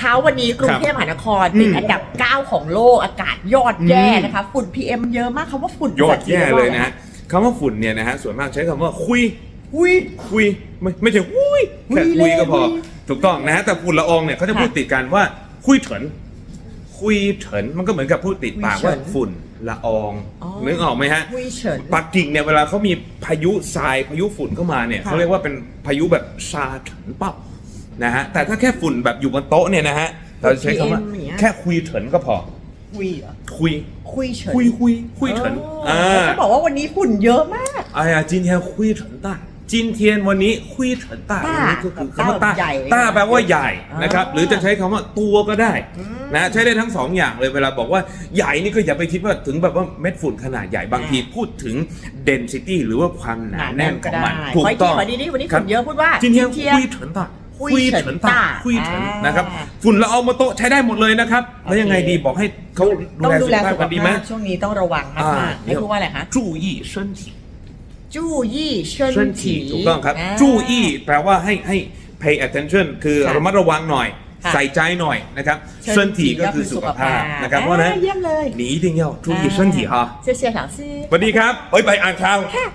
เช้าวันนี้กรุงเทพมหานครติดอืมอันดับ 9 ของโลกอากาศยอดแย่นะคะฝุ่น PM เยอะมากคำว่าฝุ่นยอดแย่เลยนะภาษาจีฮะคำว่าฝุ่นเนี่ยนะฮะส่วนมากใช้คำว่าคุยอุ้ยคุยไม่ไม่ใช่คุยคุยแค่คุยก็พอเลยถูกต้องนะฮะแต่ฝุ่นละอองเนี่ยเขาจะค่ะพูดติดกันว่าคุยเฉินคุยเฉินมันก็เหมือนกับพูดติดปากคุยเฉิว่านฝุ่นละอองอ๋อนึกออกไหมฮะอุ้ยเฉินปักกิ่งเนี่ยเวลาเขามีพายุทรายพายุฝุ่นเข้ามาเนี่ยค่ะเขาเรียกว่าเป็นพายุแบบซาเฉินเป้า นะฮะแต่ถ้าแค่ฝุ่นแบบอยู่บนโต๊ะเนี่ยนะฮะเราจะใช้คำว่า PM อย่างเงี้ย แค่คุยเฉินก็พอ คุยเหรอ คุย คุยเฉิน คุยคุยคุยเฉิน อ๋อแล้วเขาบอกว่าวันนี้ฝุ่นเยอะมาก 哎呀，今天灰尘大。今天วันนี้灰尘大 ต้า วันนี้ก็คือคำว่าต้า ต้าแบบใหญ่ ต้าแปลว่าใหญ่นะครับ อ่า หรือจะใช้คำว่าตัวก็ได้นะใช้ได้ทั้งสองอย่างเลยเวลาบอกว่าใหญ่นี่ก็อย่าไปคิดว่าถึงแบบว่าเม็ดฝุ่นขนาดใหญ่บางทีพูดถึง density หรือว่าความหนาแน่นของมัน หนาแน่นก็ได้ ถูกต้อง ขออีกทีขอดีๆวันนี้ ครับ ฝุ่นเยอะพูดว่า 今天 今天灰尘大 灰 灰尘 尘大大灰尘 อ่าน นะครับฝุ่นละอองมาโต๊ะใช้ได้หมดเลยนะครับแล้วยังไงดีบอกให้เขาดู ต้อง แล ดู สุ แล ขภา สุ พ ข กันดีไหม ภาพช่วงนี้ต้องระวังมาก อ่า ๆไม่พูดว่าอะไรคะ 注意身体 จู้ยี่เชิ เชิญถีถูกต้องครับ จู้อี้แปลว่าให้ให้ pay attention คือ ค่ะ ระมัดระวังหน่อย ค่ะ ใส่ใจหน่อยนะครับ เชิ เชิ ญ ญ ถี ถีก็คือสุขภาพนะครับ อ่า เพราะฉะนั้น เยี่ยมเลย 你一定要注意身体哈谢谢老师สวัสดีครับเอ้ยไปอ่านข่าว ค่ะ